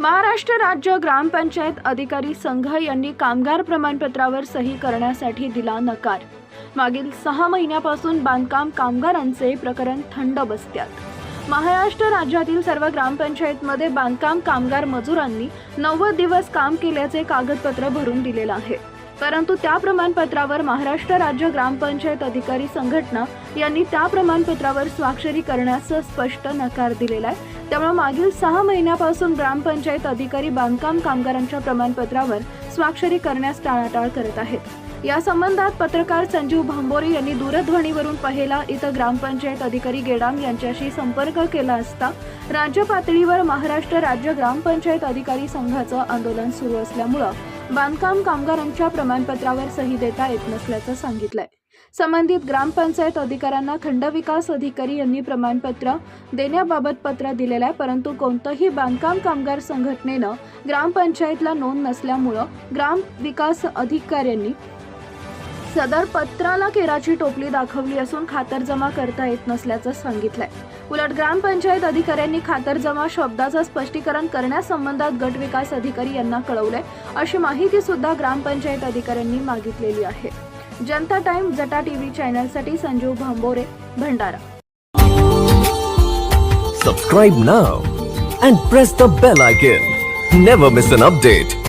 महाराष्ट्र राज्य ग्रामपंचायत अधिकारी संघ यांनी कामगार प्रमाणपत्रावर सही करण्यासाठी दिला नकार. मागील सहा महिन्यापासून बांधकाम कामगारांचे प्रकरण थंड बसत्यात. महाराष्ट्र राज्यातील सर्व ग्रामपंचायतमध्ये बांधकाम कामगार मजुरांनी नव्वद दिवस काम केल्याचे कागदपत्र भरून दिलेलं आहे. परंतु त्या प्रमाणपत्रावर महाराष्ट्र राज्य ग्रामपंचायत अधिकारी संघटना यांनी त्या प्रमाणपत्रावर स्वाक्षरी करण्याचं स्पष्ट नकार दिलेला आहे. त्यामुळे मागील सहा महिन्यापासून ग्रामपंचायत अधिकारी बांधकाम कामगारांच्या प्रमाणपत्रावर स्वाक्षरी करण्यास टाळाटाळ करत आहेत. या संबंधात पत्रकार संजीव भांबोरे यांनी दूरध्वनीवरून पहिला इथं ग्रामपंचायत अधिकारी गेडाम यांच्याशी संपर्क केला असता राज्य पातळीवर महाराष्ट्र राज्य ग्रामपंचायत अधिकारी संघाचं आंदोलन सुरू असल्यामुळं बांधकाम कामगारांच्या प्रमाणपत्रावर सही देता येत नसल्याचं सांगितलंय. संबंधित ग्रामपंचायत अधिकाऱ्यांना खंड विकास अधिकारी यांनी प्रमाणपत्र देण्याबाबत पत्र दिलेलं आहे परंतु कोणतंही बांधकाम कामगार संघटनेनं ग्रामपंचायतला नोंद नसल्यामुळं ग्राम विकास अधिकाऱ्यांनी सदर पत्राला केराची टोपली दाखवली असून खातरजमा करता येत नसल्याचं सांगितलंय. उलट ग्रामपंचायत अधिकाऱ्यांनी खातरजमा शब्दाचं स्पष्टीकरण करण्यासंबंधात गट विकास अधिकारी यांना कळवलंय अशी माहिती सुद्धा ग्रामपंचायत अधिकाऱ्यांनी मागितलेली आहे. जनता टाइम जटा TV चॅनलसाठी Sanjeev Bhambore Bhandara. Subscribe now and press the bell icon never miss an update